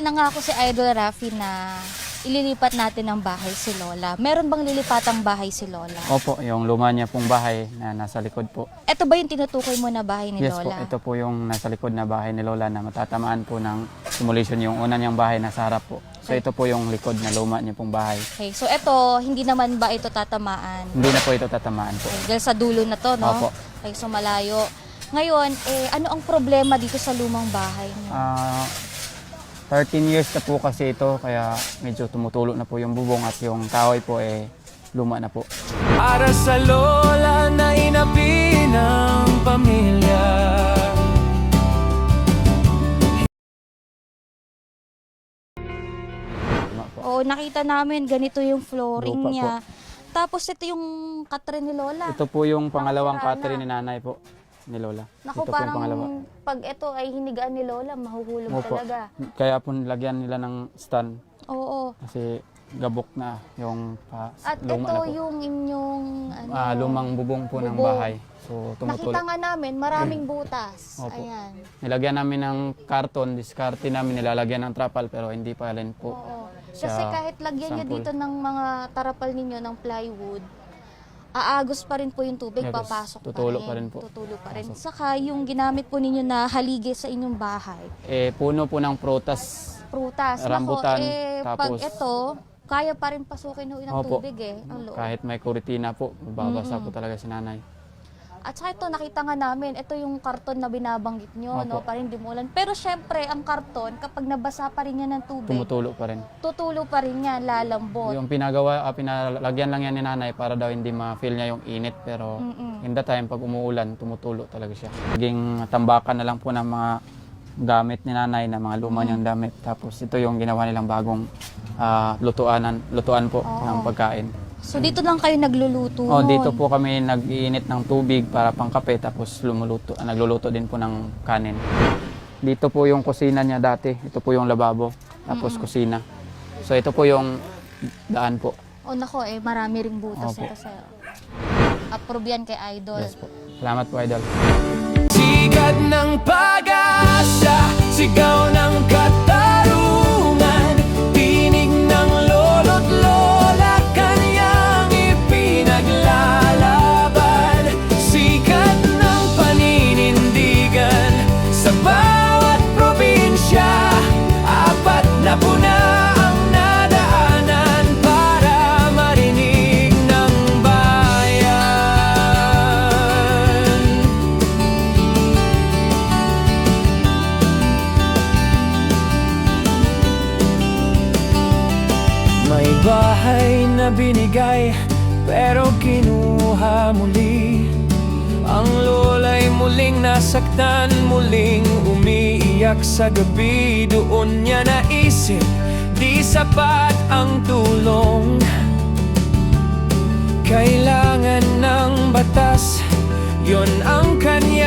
Nangako si Idol Rafi na ililipat natin ang bahay si Lola. Meron bang lilipatang bahay si Lola? Opo, yung luma niya pong bahay na nasa likod po. Ito ba yung tinutukoy mo na bahay ni yes po, Lola? ito po yung nasa likod na bahay ni Lola na matatamaan po ng demolition yung una niyang bahay nasa harap po. So ito po yung likod na luma niya pong bahay. Okay, so ito, hindi naman ba ito tatamaan? Hindi na po ito tatamaan po. Okay, dahil sa dulo na to, no? Opo. Okay, so malayo. Ngayon, eh, ano ang problema dito sa lumang bahay niyo? Ah, 13 years na po kasi ito kaya medyo tumutulo na po yung bubong at yung kahoy po eh luma na po. Para sa lola na inapi ng pamilya po. Oo, nakita namin ganito yung flooring Lupa po. niya. Tapos ito yung katre ni Lola. Ito po yung pangalawang Parang katri ni nanay po ni Lola. Naku, ito po yung parang pangalawa. pag ito ay hinigaan ni Lola, mahuhulog Opo. talaga. Kaya po nilagyan nila ng stand Oo. kasi gabok na yung pa, At luma ito na po. yung inyong ano, Ah, lumang bubong po ng bubong. bahay. So. Nakita nga namin, maraming butas. Opo. Ayan. Nilagyan namin ng karton, diskarte namin, nilalagyan ng trapal pero hindi pa rin po. Oo. Siya Kasi kahit lagyan nyo sample. dito ng mga tarapal ninyo ng plywood, aagos pa rin po yung tubig, Agos. papasok Tutulo pa rin. pa rin po. Tutulo pa rin. Saka yung ginamit po ninyo na haligi sa inyong bahay, Eh, puno po ng prutas. prutas. Rambutan, Nako, eh, pag tapos- ito, kaya pa rin pasukin ho ng Opo. tubig eh. Ang loob. Kahit may kuritina po, babasa po talaga si nanay. At saka ito, nakita nga namin, ito yung karton na binabanggit nyo, Opo. no? Para hindi umulan. Pero syempre, ang karton, kapag nabasa pa rin yan ng tubig, Tumutulo pa rin. tutulo pa rin yan, lalambot. Yung pinagawa, ah, pinalagyan lang yan ni nanay para daw hindi ma-feel niya yung init. Pero Mm-mm. in the time, pag umuulan, tumutulo talaga siya. Naging tambakan na lang po ng mga gamit ni nanay na mga luma niyang damit. Tapos ito yung ginawa nilang bagong ah, lutuanan, lutuan po Oo. ng pagkain. So dito lang kayo nagluluto Oh, nun? dito po kami nag-iinit ng tubig para pangkape tapos lumuluto, ah, nagluluto din po ng kanin. Dito po yung kusina niya dati. Ito po yung lababo, tapos kusina. So ito po yung daan po. O nako eh, marami ring butas Opo. ito sa'yo. Approve yan kay Idol. Yes po. Salamat po, Idol. Sikat ng pag-asa Sigaw ng katarungan bahay na binigay pero kinuha muli. Ang lola'y muling nasaktan Muling umiiyak sa gabi. Doon niya naisip Di sapat ang tulong. Kailangan ng batas Yon ang kanya